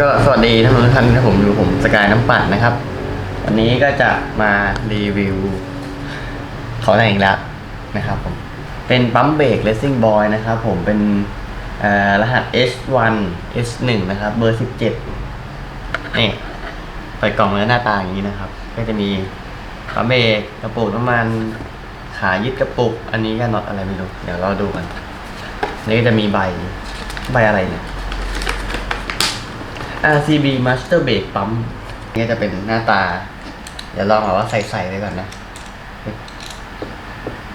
ก็สวัสดีท่านผู้ชมทุกท่านนะผมอยู่ผมสกายน้ำปั่นนะครับ วันนี้ก็จะมารีวิวของแต่งอีกแล้วนะครับผมเป็นปั๊มเบรก Racing Boy นะครับผมเป็นรหัส H1 H1 นะครับ เบอร์ 17นี่เปิดกล่องแล้วหน้าตาอย่างนี้นะครับ ก็จะมีปั๊มเบรกกระปุกน้ำมันขายึดกระปุก อันนี้ก็น็อตอะไรไม่รู้ เดี๋ยวเราดูกันนี่ก็จะมีใบใบอะไรเนี่ย RCB Master Brake ปั๊มนี่จะเป็นหน้าตา เดี๋ยวลองเอาว่าใส่ๆไว้ก่อนนะ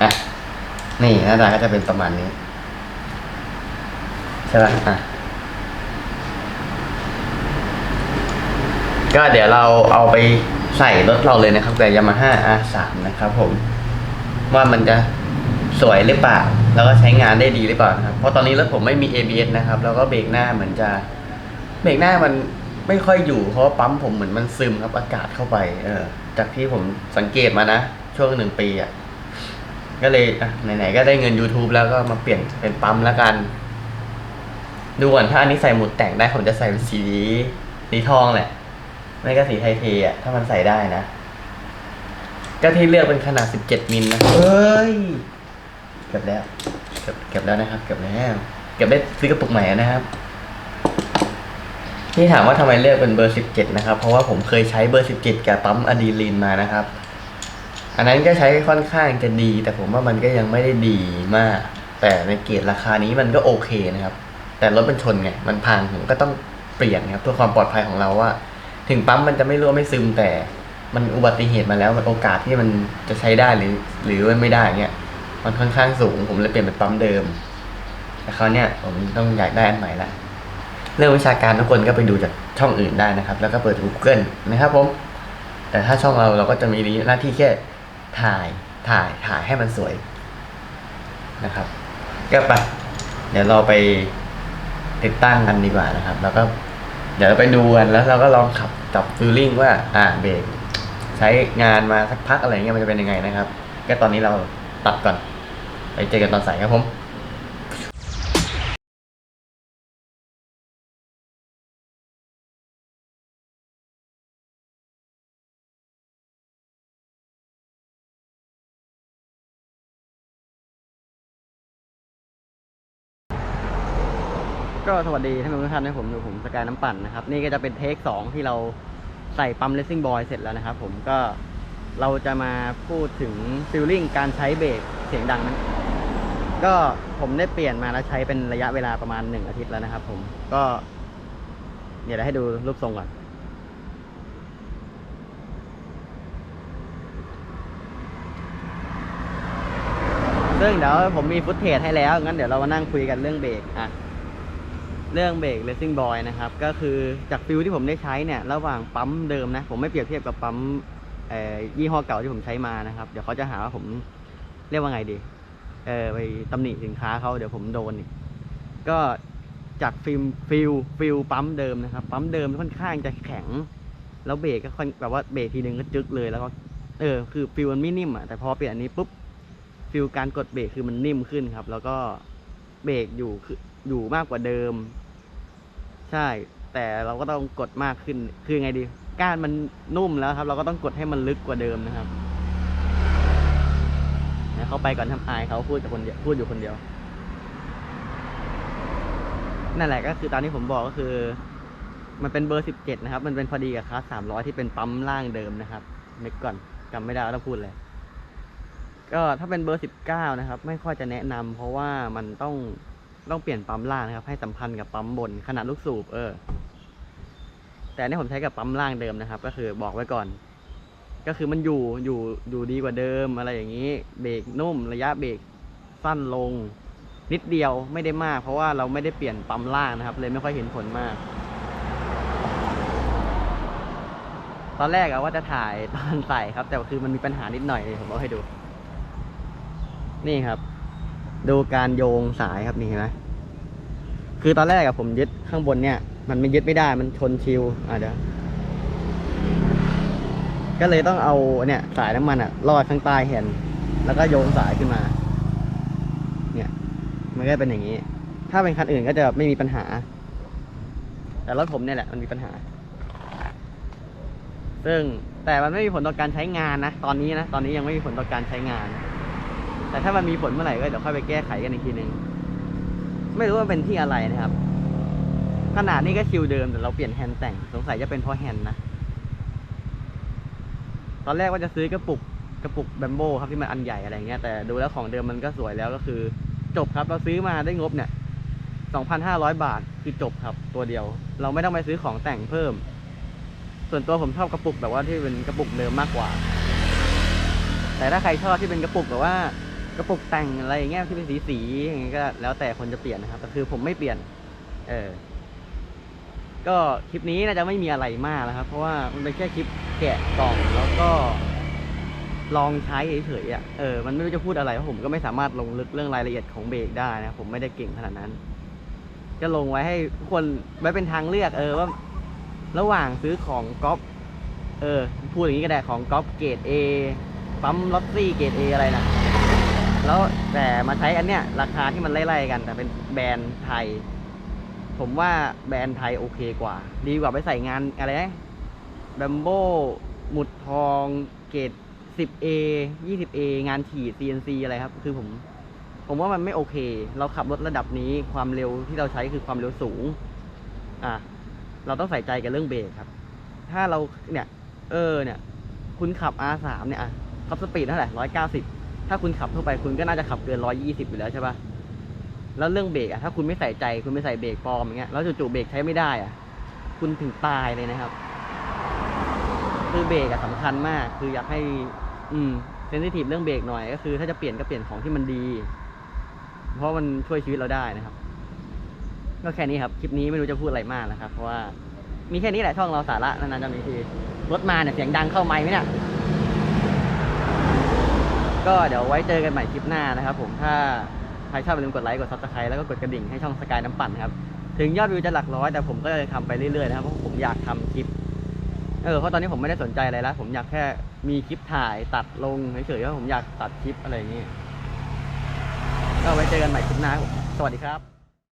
อะนี่หน้าตาก็จะเป็นประมาณนี้ใช่ป่ะอะก็เดี๋ยวเราเอาไปใส่รถเราเลยนะครับแต่ยามาฮ่า R3 นะครับผม ว่ามันจะสวยหรือเปล่า แล้วก็ใช้งานได้ดีหรือเปล่านะครับ เพราะตอนนี้รถผมไม่มี ABS นะครับ แล้วก็เบรกหน้าเหมือนจะ เบรกหน้ามันไม่ค่อยอยู่ เพราะว่าปั๊มผมเหมือนมันซึมครับอากาศเข้าไป เออ จากที่ผมสังเกตมานะ ช่วงหนึ่งปีอะ่ะ ก็เลยอะไหนๆก็ได้เงิน YouTube แล้วก็มาเปลี่ยนเป็นปั๊มแล้วกัน ดูก่อนถ้าอันนี้ใส่หมุดแต่งได้ผมจะใส่เป็นสีสีทองแหละ ไม่ก็สีไทเทอะถ้ามันใส่ได้นะ ก็ที่เลือกเป็นขนาด 17 มิลนะเฮ้ย เก็บแล้ว เก็บเก็บแล้วนะครับ เก็บแล้ว เก็บได้ซื้อกระปุกใหม่นะครับ ที่ถามว่าทำไมเลือกเป็นเบอร์ 17 นะครับ เพราะว่าผมเคยใช้เบอร์ 17 กับปั๊มอะดรีลินมานะครับ อันนั้นก็ใช้ค่อนข้างจะดี แต่ผมว่ามันก็ยังไม่ได้ดีมาก แต่ในเกรดราคานี้มันก็โอเคนะครับ แต่รถมันชนไง มันพังผมก็ต้องเปลี่ยนครับเพื่อความปลอดภัยของเราว่า ถึงปั๊มมันจะไม่รั่วไม่ซึมแต่มันอุบัติเหตุมาแล้วมันโอกาสที่มันจะใช้ได้หรือ หรือไม่ได้เนี่ยมันค่อนข้างสูง ผมเลยเปลี่ยนเป็นปั๊มเดิม แต่คราวเนี้ยผมต้องอยากได้อันใหม่ละ เรื่องวิชาการทุกคนก็ไปดูจากช่องอื่นได้นะครับ แล้วก็เปิด Google นะครับผม แต่ถ้าช่องเราเราก็จะมีหน้าที่แค่ถ่ายถ่ายถ่ายให้มันสวยนะครับ ก็ไป เดี๋ยวเราไปติดตั้งกันดีกว่านะครับ แล้วก็เดี๋ยวเราไปดูกันแล้วเราก็ลองขับจับฟิลลิ่งว่าอ่าเบรกใช้งานมาสักพักอะไรเงี้ยมันจะเป็นยังไงนะครับ ก็ตอนนี้เราตัดก่อน ไปเจอกันตอนสายครับผม ก็สวัสดีท่านผู้ชมทุกท่านนะผมอยู่ผมสกายน้ำปั่นนะครับ นี่ก็จะเป็นเทคสองที่เราใส่ปั๊มเลสซิ่งบอยเสร็จแล้วนะครับผมก็เราจะมาพูดถึงฟิลลิ่งการใช้เบรกเสียงดังนั้นก็ผมได้เปลี่ยนมาแล้วใช้เป็นระยะเวลาประมาณหนึ่งอาทิตย์แล้วนะครับผมก็ เดี๋ยวให้ดูรูปทรงก่อนซึ่งเดี๋ยวผมมีฟุตเทจให้แล้วงั้นเดี๋ยวเรามานั่งคุยกันเรื่องเบรกอะ เรื่องเบรก Racing Boy นะครับ ก็คือจากฟิลที่ผมได้ใช้เนี่ย ระหว่างปั๊มเดิมนะ ผมไม่เปรียบเทียบกับปั๊มยี่ห้อเก่าที่ผมใช้มานะครับ เดี๋ยวเขาจะหาว่าผมเรียกว่าไงดีเออไปตำหนิสินค้าเขาเดี๋ยวผมโดนอีกก็จากฟิลฟิลฟิลปั๊มเดิมนะครับ ปั๊มเดิมค่อนข้างจะแข็ง แล้วเบรกก็ค่อนแบบว่าเบรกทีนึงก็จึกเลยแล้วก็เออคือฟิลมันไม่นิ่มอะแต่พอเปลี่ยนอันนี้ปุ๊บฟิลการกดเบรกคือมันนิ่มขึ้นครับ แล้วก็เบรกอยู่คื อยู่มากกว่าเดิม ใช่ แต่เราก็ต้องกดมากขึ้น คือไงดี ก้านมันนุ่มแล้วครับ เราก็ต้องกดให้มันลึกกว่าเดิมนะครับเดี๋ยวเขาไปก่อนทำอายเขาพูดกับคนเดียวพูดอยู่คนเดียว นั่นแหละก็คือตามที่ผมบอกก็คือ มันเป็นเบอร์สิบเจ็ดนะครับ มันเป็นพอดีกับคลาสสามร้อยที่เป็นปั๊มล่างเดิมนะครับนึกก่อนจำไม่ได้ต้องพูดเลย ก็ถ้าเป็นเบอร์สิบเก้านะครับ ไม่ค่อยจะแนะนำเพราะว่ามันต้อง ต้องเปลี่ยนปั๊มล่างนะครับ ให้สัมพันธ์กับปั๊มบนขนาดลูกสูบเออ แต่นี่ผมใช้กับปั๊มล่างเดิมนะครับ ก็คือบอกไว้ก่อน ก็คือมันอยู่อยู่อยู่ดีกว่าเดิมอะไรอย่างนี้เบรกนุ่มระยะเบรกสั้นลง นิดเดียวไม่ได้มาก เพราะว่าเราไม่ได้เปลี่ยนปั๊มล่างนะครับ เลยไม่ค่อยเห็นผลมาก ตอนแรกอะว่าจะถ่ายตอนใส่ครับ แต่คือมันมีปัญหานิดหน่อยเลยผมเอาให้ดู นี่ครับ ดูการโยงสายครับนี่เห็นไหมคือตอนแรกอะผมยึดข้างบนเนี่ย มันไม่ยึดไม่ได้มันชนชิวอะเดี๋ยวก็เลยต้องเอาเนี่ย สายน้ำมันอะลอดข้างใต้แฮนแล้วก็โยงสายขึ้นมา เนี่ย มันก็เป็นอย่างนี้ ถ้าเป็นคันอื่นก็จะไม่มีปัญหา แต่รถผมเนี่ยแหละมันมีปัญหา ซึ่งแต่มันไม่มีผลต่อการใช้งานนะตอนนี้นะตอนนี้ยังไม่มีผลต่อการใช้งาน แต่ถ้ามันมีผลเมื่อไหร่ก็เดี๋ยวค่อยไปแก้ไขกันอีกทีหนึ่งไม่รู้ว่าเป็นที่อะไรนะครับ ขนาดนี้ก็ชิวเดิมแต่เราเปลี่ยนแฮนด์แต่งสงสัยจะเป็นเพราะแฮนด์นะ ตอนแรกว่าจะซื้อกระปุกกระปุกแบมโบครับที่มันอันใหญ่อะไรเงี้ยแต่ดูแล้วของเดิมมันก็สวยแล้วก็คือ จบครับเราซื้อมาได้งบเนี่ย2,500 บาทคือจบครับตัวเดียว เราไม่ต้องไปซื้อของแต่งเพิ่ม ส่วนตัวผมชอบกระปุกแบบว่าที่เป็นกระปุกเดิมมากกว่า แต่ถ้าใครชอบที่เป็นกระปุกแบบว่า กระปุกแต่งอะไรอย่างเงี้ยที่เป็นสีสีๆอย่างเงี้ยก็แล้วแต่คนจะเปลี่ยนนะครับแต่คือผมไม่เปลี่ยน เออ ก็คลิปนี้น่าจะไม่มีอะไรมากแล้วครับ เพราะว่ามันเป็นแค่คลิปแกะกล่องแล้วก็ ลองใช้เฉยๆอะเออมันไม่รู้จะพูดอะไรเพราะผมก็ไม่สามารถลงลึกเรื่องรายละเอียดของเบรกได้นะผมไม่ได้เก่งขนาดนั้น ก็ลงไว้ให้ทุกคนไว้เป็นทางเลือก เออว่า ระหว่างซื้อของก๊อปเออพูดอย่างนี้ก็ได้ของก๊อปเกรด A ปั๊มลอตซี่เกรด A อะไรนะ แล้วแต่มาใช้อันเนี้ยราคาที่มันไล่ๆกัน แต่เป็นแบรนด์ไทย ผมว่าแบรนด์ไทยโอเคกว่า ดีกว่าไปใส่งานอะไรนะแบมโบหมุดทองเกรด 10A 20A งานขีด CNC อะไรครับ คือผม ผมว่ามันไม่โอเค เราขับรถระดับนี้ความเร็วที่เราใช้คือความเร็วสูง อะ เราต้องใส่ใจกับเรื่องเบรกครับ ถ้าเราเนี่ย เออเนี่ย คุณขับ R3 เนี่ยอะขับสปีดเท่าไหร่ร้อยเก้าสิบ ถ้าคุณขับทั่วไปคุณก็น่าจะขับเกินร้อยยี่สิบอยู่แล้วใช่ปะแล้วเรื่องเบรกอะถ้าคุณไม่ใส่ใจคุณไม่ใส่เบรกปลอมอย่างเงี้ยแล้วจู่ๆเบรกใช้ไม่ได้อะคุณถึงตายเลยนะครับ คือเบรกอะสำคัญมาก คืออยากให้ อืมเซนซิทีฟเรื่องเบรกหน่อยก็คือ ถ้าจะเปลี่ยนก็เปลี่ยนของที่มันดี เพราะมันช่วยชีวิตเราได้นะครับ ก็แค่นี้ครับ คลิปนี้ไม่รู้จะพูดอะไรมากนะครับ เพราะว่ามีแค่นี้แหละช่องเราสาระนานๆจะมีทีรถมาเนี่ยเสียงดังเข้าไมค์ไหมเนี่ย ก็เดี๋ยวไว้เจอกันใหม่คลิปหน้านะครับผมถ้าใครชอบอย่าลืมกดไลค์กดซับสไครต์แล้วก็กดกระดิ่งให้ช่องสกายน้ำปั่นนะครับถึงยอดวิวจะหลักร้อยแต่ผมก็จะทำไปเรื่อยๆนะครับเพราะผมอยากทำคลิปเออเพราะตอนนี้ผมไม่ได้สนใจอะไรแล้ว ผมอยากแค่มีคลิปถ่ายตัดลงเฉยๆว่าผมอยากตัดคลิปอะไรอย่างนี้ก็ไว้เจอกันใหม่คลิปหน้าสวัสดีครับ